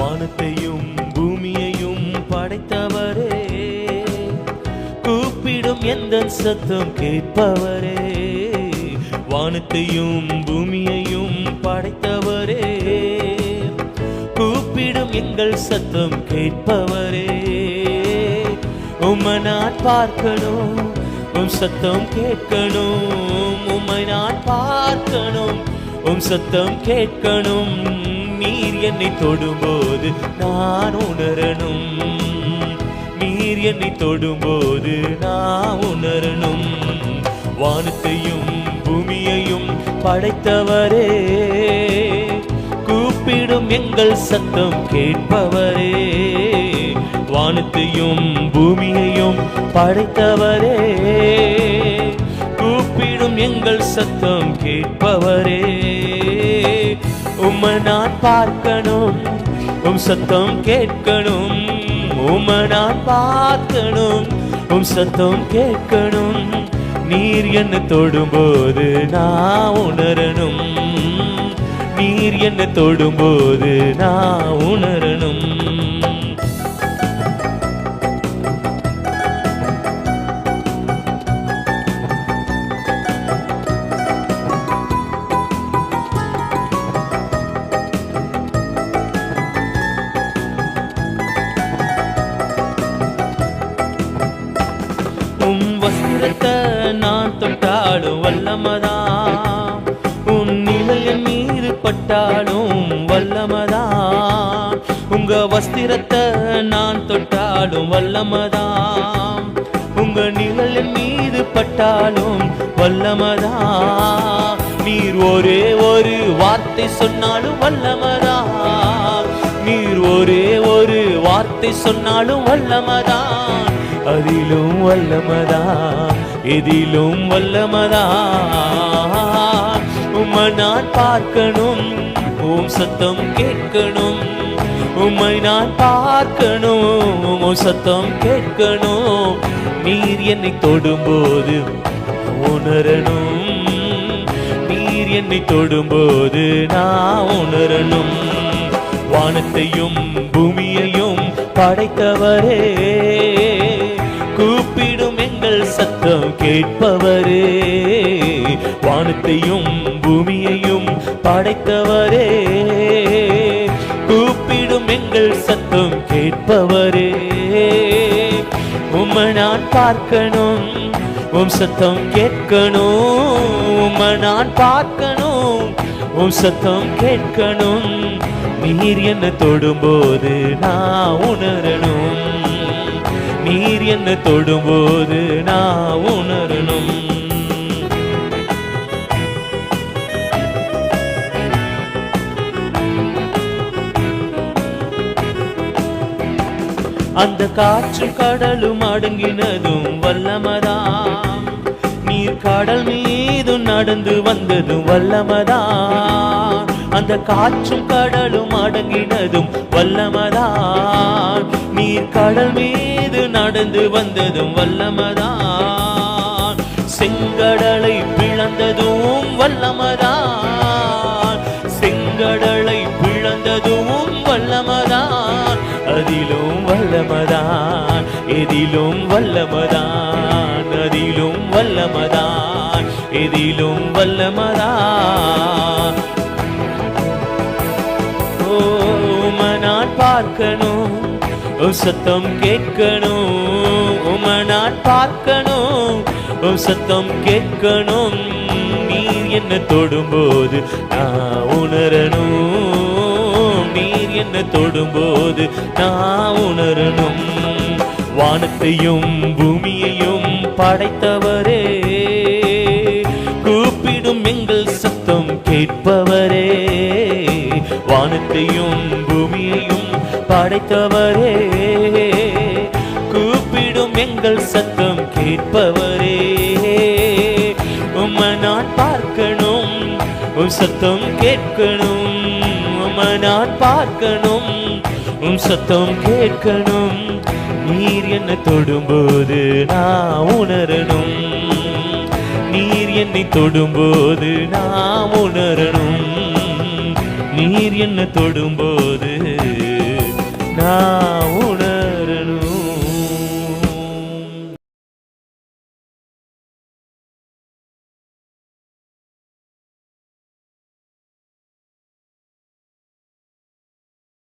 வானத்தையும் பூமியையும் படைத்தவரே. கூப்பிடும் எந்த சத்தம் கேட்பவரே. வானத்தையும் பூமியையும் படைத்தவரே. கூப்பிடும் எங்கள் சத்தம் கேட்பவரே. உம்மை நான் பார்க்கணும் உம் சத்தம் கேட்கணும். உம்மை நான் பார்க்கணும் உம் சத்தம் கேட்கணும். நீர் என்னை தொடும்போது நான் உணரணும். நீர் என்னை தொடும்போது நான் உணரணும். வானத்தையும் பூமியையும் படைத்தவரே கூப்பிடும் எங்கள் சத்தம் கேட்பவரே. வானத்தையும் பூமியையும் படைத்தவரே கூப்பிடும் எங்கள் சத்தம் கேட்பவரே. உம்மை நான் பார்க்கணும். உம் சத்தம் கேட்கணும். உம்மை நான் பார்க்கணும். உம் சத்தம் கேட்கணும். நீர் என்ன தொடும்போது நான் உணரணும். நீர் என்ன தொடும்போது நான் உணரணும். வஸ்திரத்தை நான் தொட்டாலும் வல்லமதான் உன் நிழல் என் மீது பட்டாலும் வல்லமதான் உங்க வஸ்திரத்தை நான் தொட்டாலும் வல்லமதான் உங்க நிழல் என் மீது பட்டாலும் வல்லமதான் நீர் ஒரே ஒரு வார்த்தை சொன்னாலும் வல்லமதான் நீர் ஒரே ஒரு வார்த்தை சொன்னாலும் வல்லமதான் அதிலும் வல்லமதா எதிலும் வல்லமதா. உம்மை நான் பார்க்கணும் ஓம் சத்தம் கேட்கணும். உம்மை நான் பார்க்கணும் ஓம் சத்தம் கேட்கணும். நீர் என்னை தொடும்போது உணரணும். நீர் என்னை தொடும்போது நான் உணரணும். வானத்தையும் பூமியையும் படைத்தவரே. சத்தம் கேட்பவரே வானத்தையும் பூமியையும் படைத்தவரே. கூப்பிடும் எங்கள் சத்தம் கேட்பவரே உம்மை நான் பார்க்கணும் உம் சத்தம் கேட்கணும் உம்மை நான் பார்க்கணும் உம் சத்தம் கேட்கணும். நீர் என்ன தொடும்போது நான் உணரணும். நீர் என்ன தொடும்போது நான் உணரணும். அந்த காற்று கடலும் அடங்கினதும் வல்லமதாம். நீர் கடல் மீது நடந்து வந்ததும் வல்லமதாம். அந்த காற்றும் கடலும் அடங்கினதும் வல்லமதான். நீர் கடல் மீது நடந்து வந்ததும் வல்லமதான். செங்கடலை பிளந்ததும் வல்லமதான். செங்கடலை பிளந்ததும் வல்லமதான். அதிலும் வல்லமதான் எதிலும் வல்லமதான். அதிலும் வல்லமதான் எதிலும் வல்லமதான். பார்க்கணும். சத்தம் கேட்கணும். உம நான் பார்க்கணும். சத்தம் கேட்கணும். நீர் என்ன தொடும்போது நான் உணரணும். நீர் என்ன தொடும்போது நான் உணரணும். வானத்தையும் பூமியையும் படைத்தவரே. கூப்பிடும் எங்கள் சத்தம் கேட்பவரே. வானத்தையும் பூமியையும் படைத்தவரே. கூப்பிடும் எங்கள் சத்தம் கேட்பவரே. உம்ம நான் பார்க்கணும் உம் சத்தம் கேட்கணும். உம்ம நான் பார்க்கணும் உம் சத்தம் கேட்கணும். நீர் என்னை தொடும்போது நான் உணரணும். நீர் என்னை தொடும்போது நான் உணரணும். நீர் என்னை தொடும்போது நான்